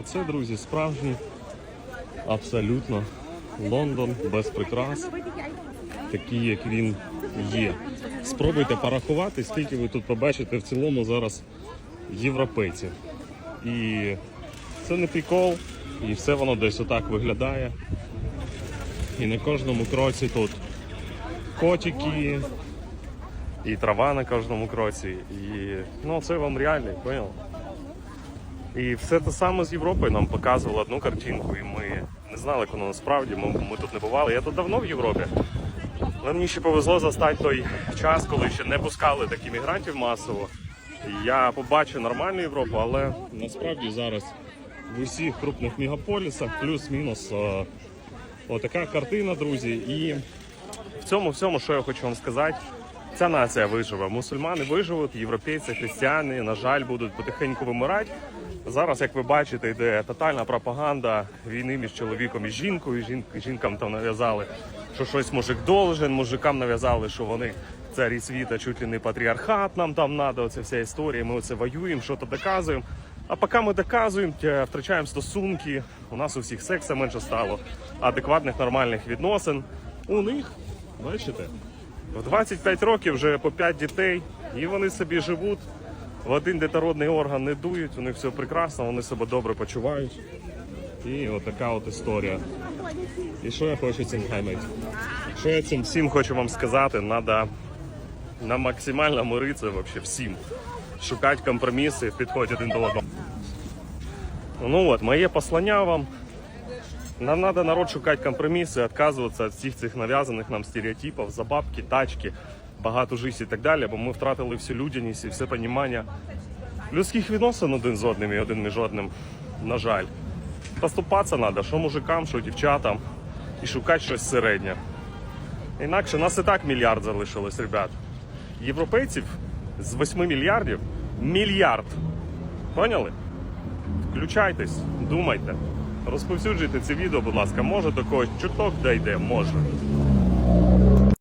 Оце, друзі, справжній, абсолютно Лондон без прикрас, такий, як він є. Спробуйте порахувати, скільки ви тут побачите в цілому зараз європейців. І це не прикол, і все воно десь отак виглядає. І на кожному кроці тут котики, і трава на кожному кроці. І ну це вам реально, понял? І все те саме з Європою нам показували одну картинку, і ми не знали, як воно насправді. Ми, ми тут не бували. Я тут давно в Європі. Але мені ще повезло застати той час, коли ще не пускали таких мігрантів масово. Я побачив нормальну Європу, але насправді зараз в усіх крупних мегаполісах плюс-мінус е, отака картина, друзі. І в цьому всьому, що я хочу вам сказати, ця нація виживе. Мусульмани виживуть, європейці, християни, на жаль, будуть потихеньку вимирати. Зараз, як ви бачите, йде тотальна пропаганда війни між чоловіком і жінкою. Жін- Жінкам там нав'язали, що щось мужик должен, мужикам нав'язали, що вони царі світа, чуть ли не патріархат нам там надо, оця вся історія. Ми оце воюємо, що то доказуємо. А поки ми доказуємо, втрачаємо стосунки, у нас у всіх секса менше стало, адекватних нормальних відносин. У них, бачите, в 25 років вже по 5 дітей, і вони собі живуть. В один детородний орган не дують, у них все прекрасно, вони себе добре почувають. І от така от історія. І що я хочу цим хаймити? Що я цим всім хочу вам сказати, треба на максимально миритися вообще всім. Шукати компроміси, підходити один до одного. Ну от, моє послання вам. Нам треба народ шукати компроміси, відказуватися від всіх цих нав'язаних нам стереотипів, забабки, тачки, багатожисть і так далі, бо ми втратили всю людяність і все розуміння людських відносин один з одним і один між одним, на жаль. Поступатися треба, що мужикам, що дівчатам, і шукати щось середнє. Інакше нас і так мільярд залишилось, ребят. Європейців з 8 мільярдів мільярд. Поняли? Включайтесь, думайте. Розповсюджуйте це відео, будь ласка. Може до когось чуток дійде, може.